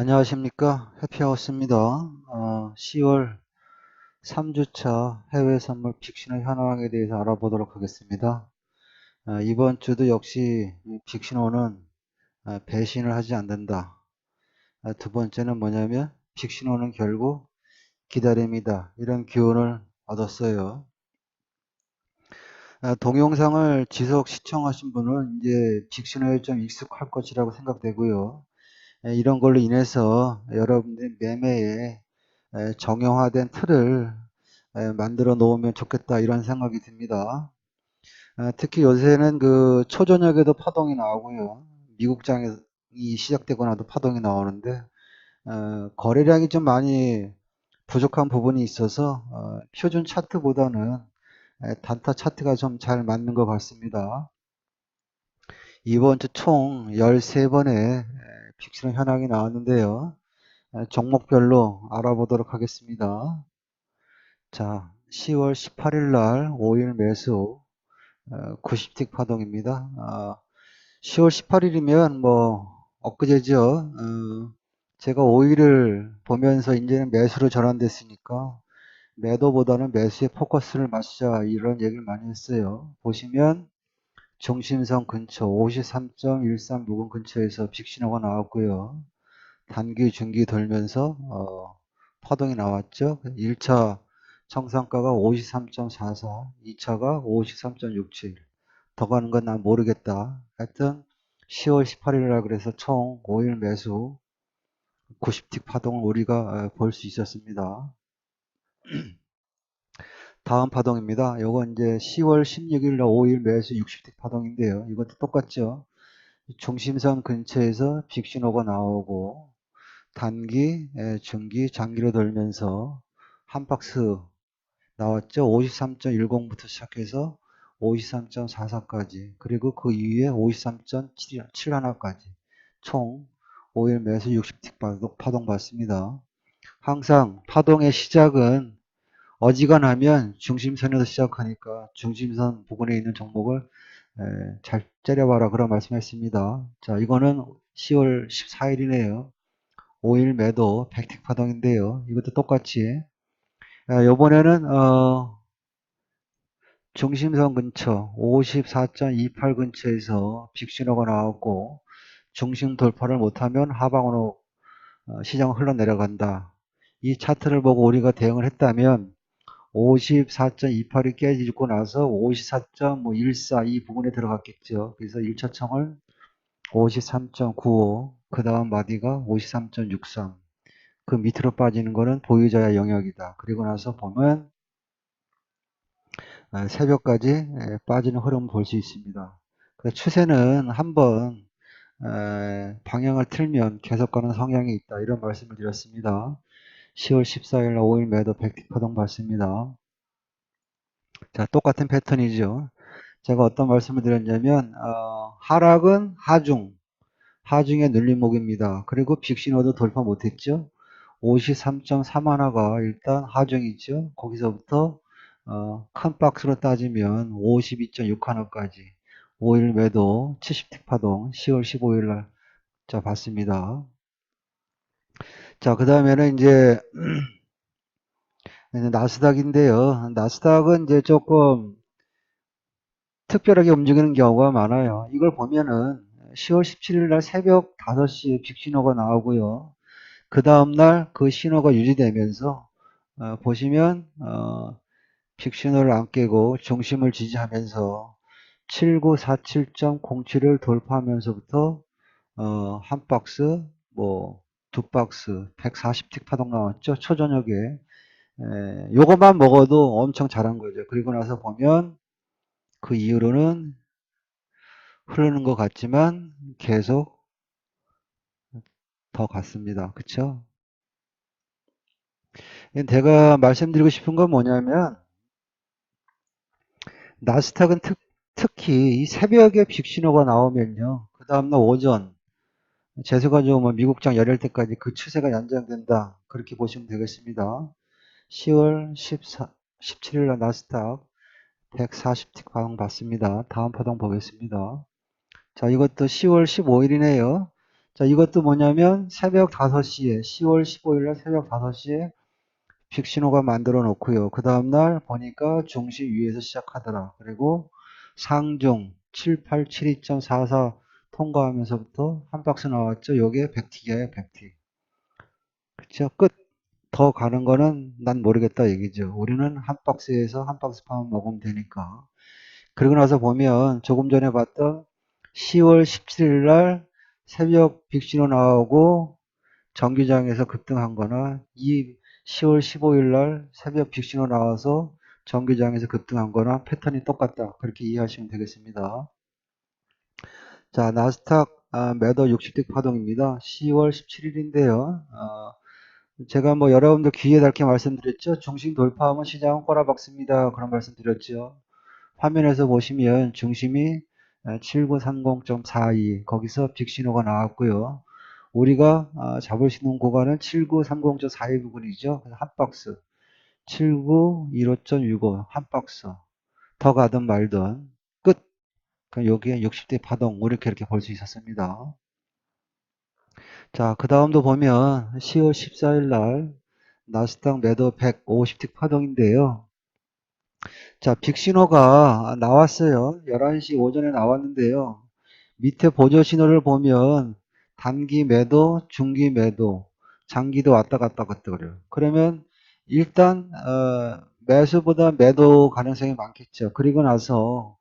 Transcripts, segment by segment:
안녕하십니까 해피하우스입니다. 어, 10월 3주차 해외 선물 빅신호 현황에 대해서 알아보도록 하겠습니다. 어, 이번 주도 역시 이 빅신호는 어, 배신을 하지 않는다. 어, 두 번째는 뭐냐면 빅신호는 결국 기다림이다. 이런 교훈을 얻었어요. 어, 동영상을 지속 시청하신 분은 이제 빅신호에 좀 익숙할 것이라고 생각되고요. 에, 이런 걸로 인해서 여러분들이 매매에 에, 정형화된 틀을 에, 만들어 놓으면 좋겠다 이런 생각이 듭니다. 아, 특히 요새는 그 초저녁에도 파동이 나오고요. 미국장이 시작되거나도 파동이 나오는데 어, 거래량이 좀 많이 부족한 부분이 있어서 어, 표준 차트보다는 에, 단타 차트가 좀 잘 맞는 것 같습니다. 이번 주 총 13번의 픽션 현황이 나왔는데요. 에, 종목별로 알아보도록 하겠습니다. 자, 10월 18일 날 5일 매수 어, 90틱 파동입니다. 아, 10월 18일이면 뭐 엊그제죠. 어, 제가 5일을 보면서 이제는 매수로 전환됐으니까 매도보다는 매수에 포커스를 맞추자 이런 얘기를 많이 했어요. 보시면 중심선 근처 53.13 부근 근처에서 빅신호가 나왔고요. 단기 중기 돌면서 어, 파동이 나왔죠. 1차 청산가가 53.44, 2차가 53.67. 더 가는 건 난 모르겠다. 하여튼 10월 18일이라 그래서 총 5일 매수 90틱 파동을 우리가 볼 수 있었습니다. 다음 파동입니다. 요건 이제 10월 16일 날 5일 매수 60틱 파동인데요. 이것도 똑같죠. 중심선 근처에서 빅신호가 나오고 단기, 중기, 장기로 돌면서 한 박스 나왔죠. 53.10부터 시작해서 53.44까지 그리고 그 이후에 53.71까지 총 5일 매수 60틱 파동, 파동 받습니다. 항상 파동의 시작은 어지간하면 중심선에서 시작하니까 중심선 부근에 있는 종목을 에, 잘 째려봐라 그런 말씀했습니다. 자 이거는 10월 14일이네요. 5일 매도 100틱 파동인데요. 이것도 똑같이 아, 요번에는 어, 중심선 근처 54.28 근처에서 빅신호가 나왔고 중심 돌파를 못하면 하방으로 어, 시장 흘러내려간다. 이 차트를 보고 우리가 대응을 했다면 54.28이 깨지고 나서 54.14 이 부분에 들어갔겠죠. 그래서 1차 청을 53.95, 그 다음 마디가 53.63. 그 밑으로 빠지는 거는 보유자의 영역이다. 그리고 나서 보면 아, 새벽까지 빠지는 흐름을 볼 수 있습니다. 그 추세는 한번 방향을 틀면 계속 가는 성향이 있다. 이런 말씀을 드렸습니다. 10월 14일 5일 매도 100틱 파동 받습니다. 자, 똑같은 패턴이죠. 제가 어떤 말씀을 드렸냐면 어, 하락은 하중, 하중의 눌림목입니다. 그리고 빅신호도 돌파 못했죠. 53.3하나가 일단 하중이죠. 거기서부터 어, 큰 박스로 따지면 52.6 하나까지 5일 매도 70틱 파동 10월 15일 날 자, 봤습니다. 자, 그 다음에는 이제 나스닥인데요. 나스닥은 이제 조금 특별하게 움직이는 경우가 많아요. 이걸 보면은 10월 17일 날 새벽 5시에 빅신호가 나오고요. 그 다음날 그 신호가 유지되면서 어, 보시면 어, 빅신호를 안 깨고 중심을 지지하면서 7947.07을 돌파하면서부터 어, 한 박스 뭐 두 박스 140틱 파동 나왔죠 초저녁에 에, 요것만 먹어도 엄청 잘한 거죠 그리고 나서 보면 그 이후로는 흐르는 것 같지만 계속 더 갔습니다. 그쵸? 제가 말씀드리고 싶은 건 뭐냐면 나스닥은 특, 특히 이 새벽에 빅신호가 나오면요. 그 다음날 오전 재수가 좋으면 미국장 열릴 때까지 그 추세가 연장된다. 그렇게 보시면 되겠습니다. 10월 14, 17일 날 나스닥 140틱 파동 받습니다. 다음 파동 보겠습니다. 자, 이것도 10월 15일이네요. 자, 이것도 뭐냐면 새벽 5시에 10월 15일 날 새벽 5시에 픽 신호가 만들어 놓고요. 그 다음날 보니까 중심 위에서 시작하더라. 그리고 상중 7872.44 통과하면서부터 한 박스 나왔죠. 요게 100틱이에요. 100틱. 그쵸? 끝. 더 가는 거는 난 모르겠다 얘기죠. 우리는 한 박스에서 한 박스 파면 먹으면 되니까. 그러고 나서 보면 조금 전에 봤던 10월 17일 날 새벽 빅신호 나오고 정기장에서 급등한 거나 이 10월 15일 날 새벽 빅신호 나와서 정기장에서 급등한 거나 패턴이 똑같다. 그렇게 이해하시면 되겠습니다. 자, 나스닥 아, 매도 60대 파동입니다. 10월 17일인데요. 제가 뭐 여러분들 귀에 닳게 말씀드렸죠. 중심 돌파하면 시장은 꼬라박습니다. 그런 말씀 드렸죠. 화면에서 보시면 중심이 7930.42 거기서 빅신호가 나왔고요. 우리가 아, 잡을 수 있는 구간은 7930.42 부분이죠. 한 박스 7915.65 한 박스 더 가든 말든 여기에 60대 파동 이렇게 이렇게 볼 수 있었습니다. 자, 그 다음도 보면 10월 14일 날 나스닥 매도 150틱 파동인데요. 자, 빅신호가 나왔어요. 11시 오전에 나왔는데요. 밑에 보조 신호를 보면 단기 매도, 중기 매도, 장기도 왔다 갔다 갔다 그래요. 그러면 일단 어, 매수보다 매도 가능성이 많겠죠. 그리고 나서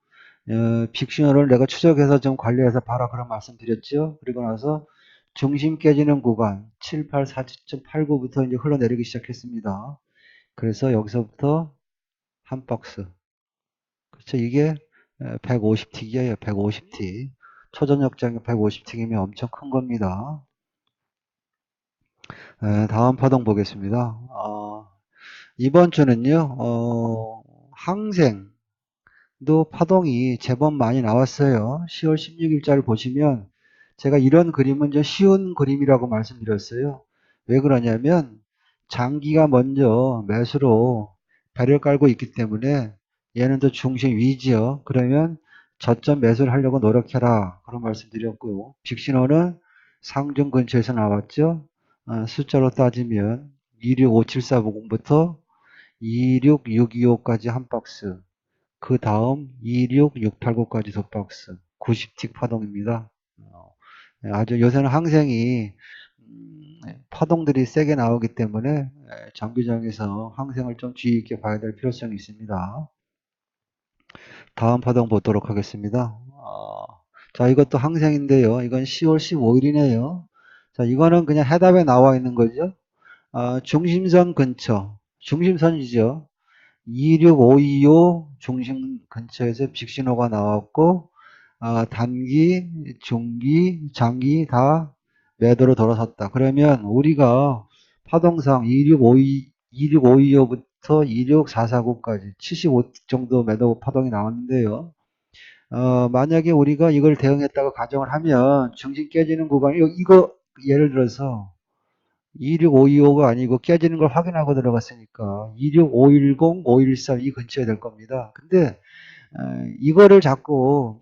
어, 빅신호를 내가 추적해서 좀 관리해서 봐라 그런 말씀 드렸죠. 그리고 나서 중심 깨지는 구간 7847.89부터 이제 흘러내리기 시작했습니다. 그래서 여기서부터 한 박스. 그렇죠. 이게 150틱이에요. 150틱. 초저녁장이 150틱이면 엄청 큰 겁니다. 에, 다음 파동 보겠습니다. 어, 이번 주는요, 어, 항생 도 파동이 제법 많이 나왔어요. 10월 16일자를 보시면 제가 이런 그림은 좀 쉬운 그림이라고 말씀드렸어요. 왜 그러냐면 장기가 먼저 매수로 배를 깔고 있기 때문에 얘는 더 중심 위지요. 그러면 저점 매수를 하려고 노력해라. 그런 말씀 드렸고요. 빅신호는 상중 근처에서 나왔죠. 어, 숫자로 따지면 26574 부분부터 26625까지 한 박스. 그 다음 26689까지 두 박스. 90틱 파동입니다. 어, 아주 요새는 항생이 음, 파동들이 세게 나오기 때문에 장기장에서 항생을 좀 주의 있게 봐야 될 필요성이 있습니다. 다음 파동 보도록 하겠습니다. 어, 자, 이것도 항생인데요. 이건 10월 15일이네요. 자, 이거는 그냥 해답에 나와 있는 거죠. 어, 중심선 근처, 중심선이죠. 26525 중심 근처에서 빅신호가 나왔고, 어, 단기, 중기, 장기 다 매도로 돌아섰다. 그러면 우리가 파동상 26525, 26525부터 26449까지 75 정도 매도 파동이 나왔는데요. 어, 만약에 우리가 이걸 대응했다고 가정을 하면 중심 깨지는 구간이 이거 예를 들어서 26525가 아니고 깨지는 걸 확인하고 들어갔으니까 26510, 513 이 근처에 될 겁니다. 근데 어, 이거를 자꾸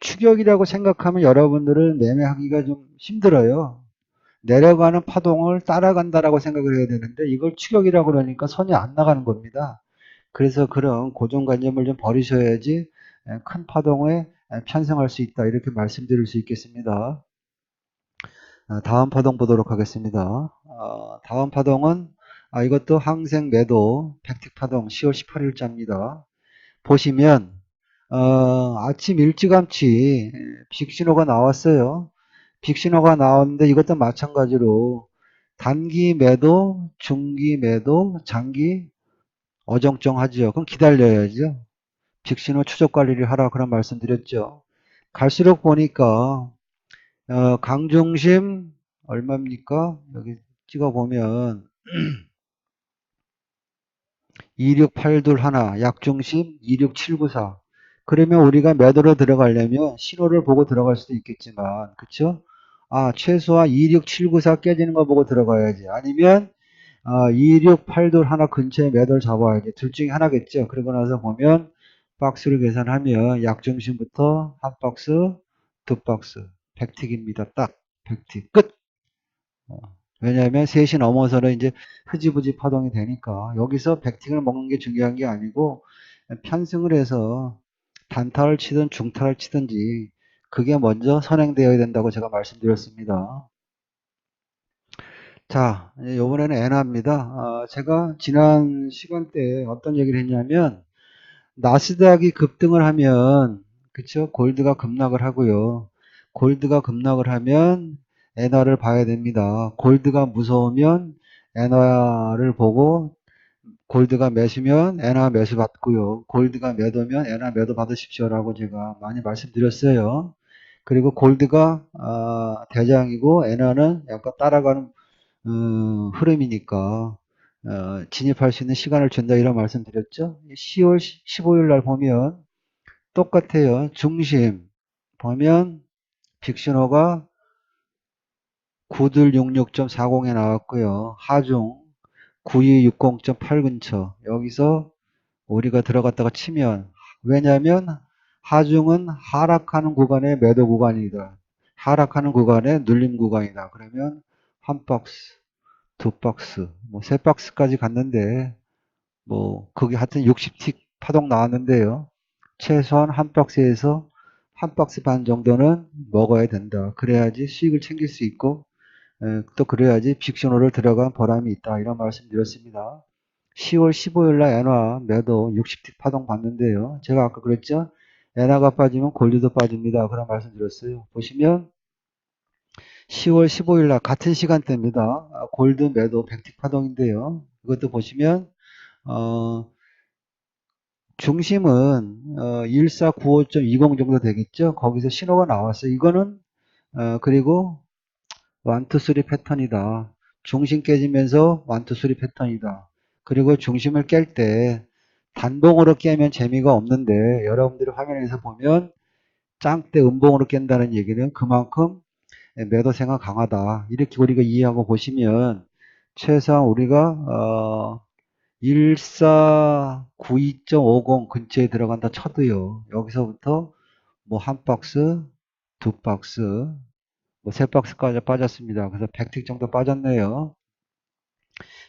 추격이라고 생각하면 여러분들은 매매하기가 좀 힘들어요. 내려가는 파동을 따라간다라고 생각을 해야 되는데 이걸 추격이라고 그러니까 손이 안 나가는 겁니다. 그래서 그런 고정관념을 좀 버리셔야지 큰 파동에 편성할 수 있다 이렇게 말씀드릴 수 있겠습니다. 아, 다음 파동 보도록 하겠습니다. 어, 다음 파동은 아, 이것도 항생 매도 팩틱 파동 10월 18일자입니다. 보시면 어, 아침 일찌감치 빅신호가 나왔어요. 빅신호가 나왔는데 이것도 마찬가지로 단기 매도, 중기 매도, 장기 어정쩡하죠. 그럼 기다려야죠. 빅신호 추적 관리를 하라 그런 말씀 드렸죠. 갈수록 보니까 어, 강중심 얼마입니까? 여기 찍어보면 26821 약중심 26794 그러면 우리가 매도로 들어가려면 신호를 보고 들어갈 수도 있겠지만 그쵸? 아 최소한 26794 깨지는 거 보고 들어가야지. 아니면 아, 268돌 하나 근처에 매도를 잡아야지. 둘 중에 하나겠죠? 그러고 나서 보면 박스를 계산하면 약중심부터 한 박스 두 박스 100틱입니다 딱 백티 끝. 어, 왜냐하면 3시 넘어서는 이제 흐지부지 파동이 되니까 여기서 백팅을 먹는 게 중요한 게 아니고 편승을 해서 단타를 치든 중타를 치든지 그게 먼저 선행되어야 된다고 제가 말씀드렸습니다. 자, 이번에는 엔화입니다. 아, 제가 지난 시간대에 어떤 얘기를 했냐면 나스닥이 급등을 하면 그쵸 골드가 급락을 하고요. 골드가 급락을 하면 엔화를 봐야 됩니다. 골드가 무서우면 엔화를 보고 골드가 매수면 엔화 매수 받고요. 골드가 매도면 엔화 매도 받으십시오라고 제가 많이 말씀드렸어요. 그리고 골드가 아, 대장이고 엔화는 약간 따라가는 음, 흐름이니까 어, 진입할 수 있는 시간을 준다 이런 말씀 드렸죠. 10월 15일 날 보면 똑같아요. 중심 보면 빅신호가 9166.40에 나왔고요. 하중 9260.8 근처 여기서 우리가 들어갔다가 치면 왜냐하면 하중은 하락하는 구간의 매도 구간이다. 하락하는 구간의 눌림 구간이다. 그러면 한 박스, 두 박스, 뭐 세 박스까지 갔는데 뭐 그게 하여튼 60틱 파동 나왔는데요. 최소한 한 박스에서 한 박스 반 정도는 먹어야 된다. 그래야지 수익을 챙길 수 있고 에, 또 그래야지 빅신호를 들어간 보람이 있다. 이런 말씀 드렸습니다. 10월 15일 날 엔화 매도 60틱 파동 봤는데요. 제가 아까 그랬죠? 엔화가 빠지면 골드도 빠집니다. 그런 말씀 드렸어요. 보시면 10월 15일 날 같은 시간대입니다. 아, 골드 매도 100틱 파동인데요. 이것도 보시면 어, 중심은 어, 1495.20 정도 되겠죠. 거기서 신호가 나왔어요. 이거는 어, 그리고 1, 2, 3 패턴이다. 중심 깨지면서 1, 2, 3 패턴이다. 그리고 중심을 깰 때 단봉으로 깨면 재미가 없는데 여러분들이 화면에서 보면 짱대 음봉으로 깬다는 얘기는 그만큼 매도세가 강하다. 이렇게 우리가 이해하고 보시면 최소한 우리가 어, 1492.50 근처에 들어간다 쳐도요. 여기서부터 뭐 한 박스, 두 박스, 뭐 세 박스까지 빠졌습니다. 그래서 100틱 정도 빠졌네요.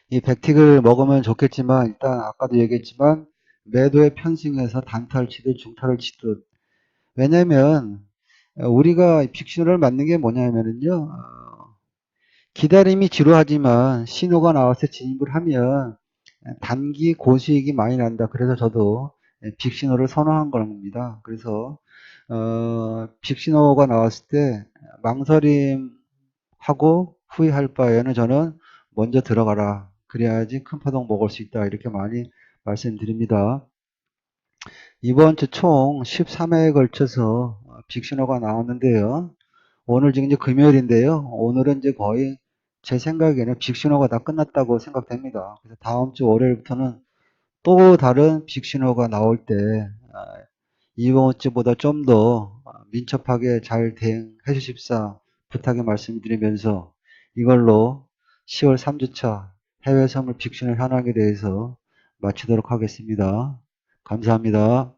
이 100틱을 먹으면 좋겠지만 일단 아까도 얘기했지만 매도에 편승해서 단타를 치듯 중타를 치듯 왜냐면 우리가 빅신호를 맞는 게 뭐냐면은요 어, 기다림이 지루하지만 신호가 나와서 진입을 하면 단기 고수익이 많이 난다. 그래서 저도 빅신호를 선호한 겁니다. 그래서 어, 빅신호가 나왔을 때 망설임하고 후회할 바에는 저는 먼저 들어가라. 그래야지 큰 파동 먹을 수 있다. 이렇게 많이 말씀드립니다. 이번 주 총 13회에 걸쳐서 빅신호가 나왔는데요. 오늘 지금 이제 금요일인데요. 오늘은 이제 거의 제 생각에는 빅신호가 다 끝났다고 생각됩니다. 그래서 다음 주 월요일부터는 또 다른 빅신호가 나올 때 아, 이번 주보다 좀 더 민첩하게 잘 대응해 주십사 부탁의 말씀드리면서 이걸로 10월 3주차 해외 선물 빅신호 현황에 대해서 마치도록 하겠습니다. 감사합니다.